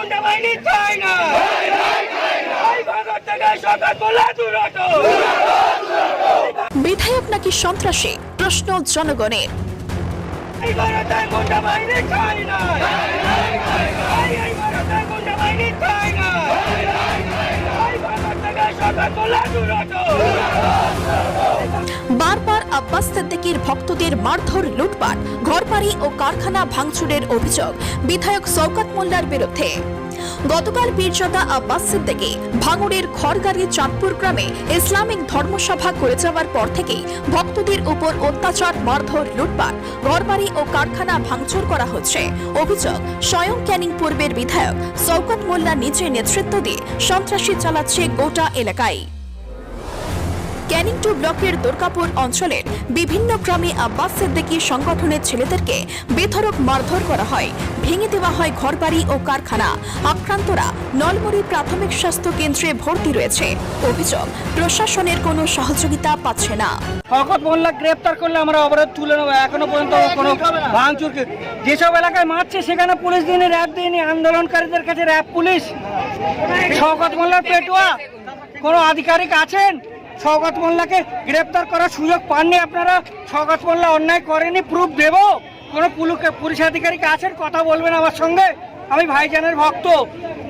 গুন্ডা বাহিনী চাই না। বিধায়ক নাকি সন্ত্রাসী? প্রশ্ন জনগণের। বারবার আব্বাস সিদ্দিকীর ভক্তদের মারধর, লুটপাট, ঘরবাড়ি ও কারখানা ভাঙচুরের অভিযোগ বিধায়ক শওকত মোল্লার বিরুদ্ধে। গতকাল পীরজাদা আব্বাস সিদ্দিকী ভাঙড়ের খড়গাড়ি চাঁদপুর গ্রামে ইসলামিক ধর্মসভা করে যাওয়ার পর থেকেই ভক্তদের উপর অত্যাচার, মারধর, লুটপাট, ঘরবাড়ি ও কারখানা ভাঙচুর করা হচ্ছে। অভিযোগ স্বয়ং ক্যানিং পূর্বের বিধায়ক শওকত মোল্লা নিজে নেতৃত্ব দিয়ে সন্ত্রাসী চালাচ্ছে গোটা এলাকায়। ক্যানিং টু ব্লকের দুর্গাপুর অঞ্চলের বিভিন্ন গ্রামে আব্বাস সিদ্দিকী সংগঠনের ছেলেদেরকে বেধরক মারধর করা হয় ভেঙে দেওয়া হয় ঘরবাড়ি ও কারখানা। আক্রান্তরা নলমুড়ি প্রাথমিক স্বাস্থ্য কেন্দ্রে ভর্তি রয়েছে। অভিযোগ প্রশাসনের কোনো সহযোগিতা পাচ্ছে না। শওকত মোল্লা গ্রেপ্তার করলে আমরা অবরোধ তুলে নেব। এখনও পর্যন্ত কোনো ভাঙচুর কি- যেসব এলাকায় মারছে সেখানে পুলিশ দিনে র্যাব দিয়নি আন্দোলনকারীদের কাছে র্যাব পুলিশ। শওকত মোল্লার পেটুয়া কোনো আধিকারিক আছেন? শওকত মোল্লাকে গ্রেপ্তার করার সুযোগ পাননি আপনারা। শওকত মোল্লা অন্যায় করেনি প্রুফ দেব। কোনো পুলিশ আধিকারিক আছেন, কথা বলবেন আমার সঙ্গে। আমি ভাইজানের ভক্ত।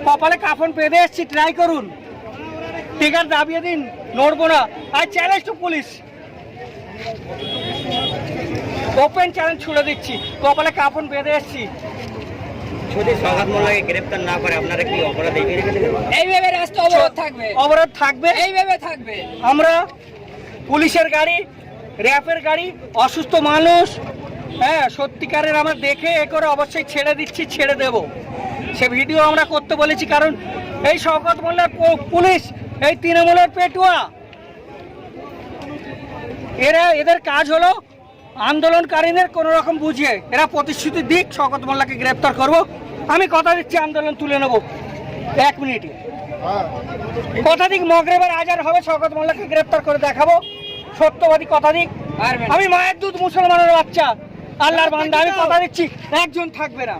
কপালে কাফন পেঁধে এসছি ট্রাই করুন। টিকার দাবিয়ে দিন, নড়বো না। আর challenge to police open challenge ছুড়ে দিচ্ছি। কপালে কাপড় বেঁধে এসছি। যদি সৌগাত মোল্লাকে গ্রেপ্তার না করে আপনারা কি অপরাধ এইভাবে রাস্তা অবরোধ থাকবে। অবরোধ থাকবে। এইভাবে থাকবে। আমরা পুলিশের গাড়ি র্যাপের গাড়ি অসুস্থ মানুষ হ্যাঁ সত্যিকারের আমরা দেখে এ করে অবশ্যই ছেড়ে দিচ্ছি ছেড়ে দেব। সে ভিডিও আমরা করতে বলেছি কারণ এই শওকত মোল্লার পুলিশ এই তৃণমূলের পেটুয়া। এরা এদের কাজ হলো আন্দোলনকারীদের কোনো রকম বুঝিয়ে এরা প্রতিশ্রুতি দিক শকত মোল্লাকে গ্রেপ্তার করব। আমি কথা দিচ্ছি, আন্দোলন তুলে নেব। এক মিনিটে। কথা দিক, মগরেবের আজার হবে শকত মোল্লাকে গ্রেপ্তার করে দেখাবো। সত্যবাদী কথা দিক। আমি মায়ের দুধ মুসলমানের বাচ্চা। আল্লাহর বান্দা, আমি কথা দিচ্ছি, একজন থাকবে না?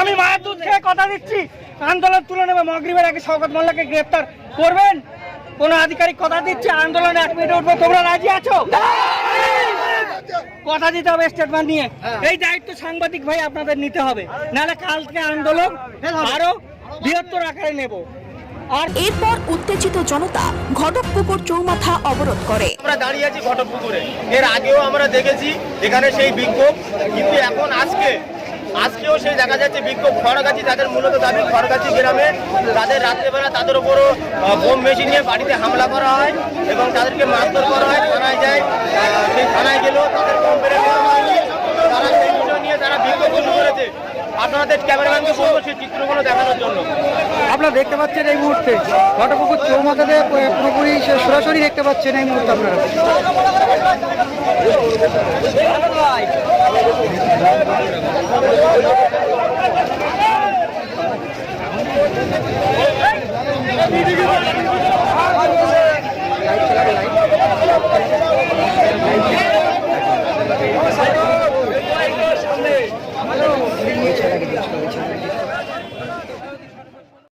আমি মায়ের দুধ খেয়ে কথা দিচ্ছি। আন্দোলন তুলে নেবে মগরিবের আগে শওকত মোল্লাকে গ্রেপ্তার করবেন? কোন আধিকারিক কথা দিচ্ছে? আন্দোলন এক মিনিট উঠবো। তোমরা রাজি আছো? কথা দিতে হবে স্টেটমেন্ট নিয়ে। এই দায়িত্ব সাংবাদিক ভাই আপনাদের নিতে হবে। নাহলে কালকে আন্দোলন আরও বৃহত্তর আকারে নেব। আর এরপর উত্তেজিত জনতা ঘটকপুকুর চৌমাথা অবরোধ করে। আমরা দাঁড়িয়ে আছি ঘটকপুকুরে এর আগেও আমরা দেখেছি এখানে সেই বিক্ষোভ। কিন্তু এখন আজকে আজকেও সেই দেখা যাচ্ছে বিক্ষোভ খড়গাছি, তাদের মূলত দাবি খড়গাছি গ্রামে তাদের রাত্রেবেলা তাদের উপরও বোম মেশিন নিয়ে বাড়িতে হামলা করা হয় এবং তাদেরকে মারধর করা হয়। থানায় যায় সেই থানায় গেলেও তাদের বেড়ে দেওয়া তারা সেই বিষয় নিয়ে তারা বিক্ষোভ শুরু করেছে। আপনাদের ক্যামেরাম্যানকে বলব সেই চিত্রগুলো দেখানোর জন্য। আপনারা দেখতে পাচ্ছেন এই মুহূর্তে ঘটকপুকুর চৌমাথাতে পুরোপুরি সরাসরি দেখতে পাচ্ছেন এই মুহূর্তে আপনারা। Hadi gidelim.